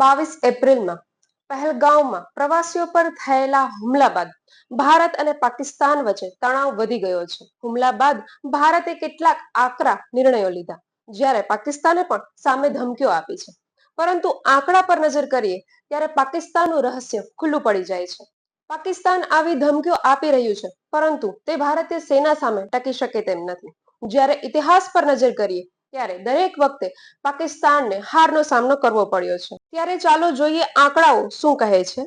બાવીસ એપ્રિલમાં પહેલગાંવમાં પ્રવાસીઓ પર થયેલા હુમલા બાદ ભારત અને પાકિસ્તાન વચ્ચે તણાવ વધી ગયો છે. હુમલા બાદ ભારતે કેટલાક આકરા નિર્ણયો લીધા, જ્યારે પાકિસ્તાને પણ સામે ધમકીઓ આપી છે. પરંતુ આંકડા પર નજર કરીએ, ત્યારે પાકિસ્તાનનું રહસ્ય ખુલ્લું પડી જાય છે. પાકિસ્તાન આવી ધમકીઓ આપી રહ્યું છે, પરંતુ તે ભારતીય સેના સામે ટકી શકે તેમ નથી. જ્યારે ઇતિહાસ પર નજર કરીએ ત્યારે દરેક વખતે પાકિસ્તાનને હારનો સામનો કરવો પડ્યો છે. ત્યારે ચાલો જોઈએ આંકડાઓ શું કહે છે.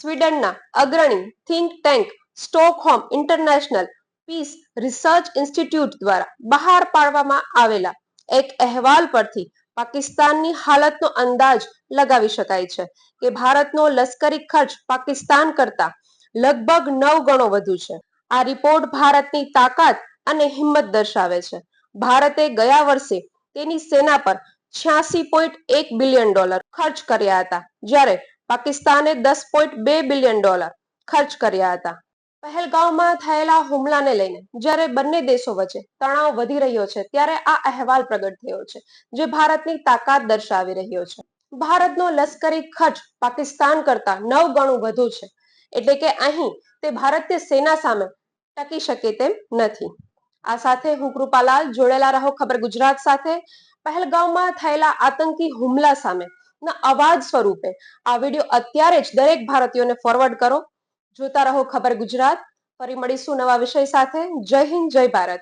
સ્વીડનના અગ્રણી think tank Stockholm International Peace Research Institute દ્વારા બહાર પાડવામાં આવેલા એક અહેવાલ પરથી પાકિસ્તાનની હાલતનો અંદાજ લગાવી શકાય છે કે ભારતનો લશ્કરી ખર્ચ પાકિસ્તાન કરતા લગભગ નવ ગણો વધુ છે. આ રિપોર્ટ ભારતની તાકાત અને હિંમત દર્શાવે છે. ભારતે ગયા વર્ષે તેની સેના પર છ્યાસી પોઈન્ટ એક બિલિયન ડોલર ખર્ચ કર્યા હતા, જ્યારે પાકિસ્તાને દસ પોઈન્ટ બે બિલિયન ડોલર ખર્ચ કર્યા હતા. પહેલગાંવમાં થયેલા હુમલાને લઈને જ્યારે બંને દેશો વચ્ચે તણાવ વધી રહ્યો છે, ત્યારે આ અહેવાલ પ્રગટ થયો છે, જે ભારતની તાકાત દર્શાવી રહ્યો છે. ભારતનો લશ્કરી ખર્ચ પાકિસ્તાન કરતા નવ ગણું વધુ છે, એટલે કે અહીં તે ભારતીય સેના સામે ટકી શકે તેમ નથી. આ સાથે હું કૃપાલાલ જોડેલા રહો ખબર ગુજરાત સાથે. પહેલગાંવમાં થયેલા આતંકી હુમલા સામે ના અવાજ સ્વરૂપે આ વીડિયો અત્યારે જ દરેક ભારતીયોને ફોરવર્ડ કરો. જોતા રહો ખબર ગુજરાત. ફરી મળીશું નવા વિષય સાથે. જય હિન્દ, જય ભારત.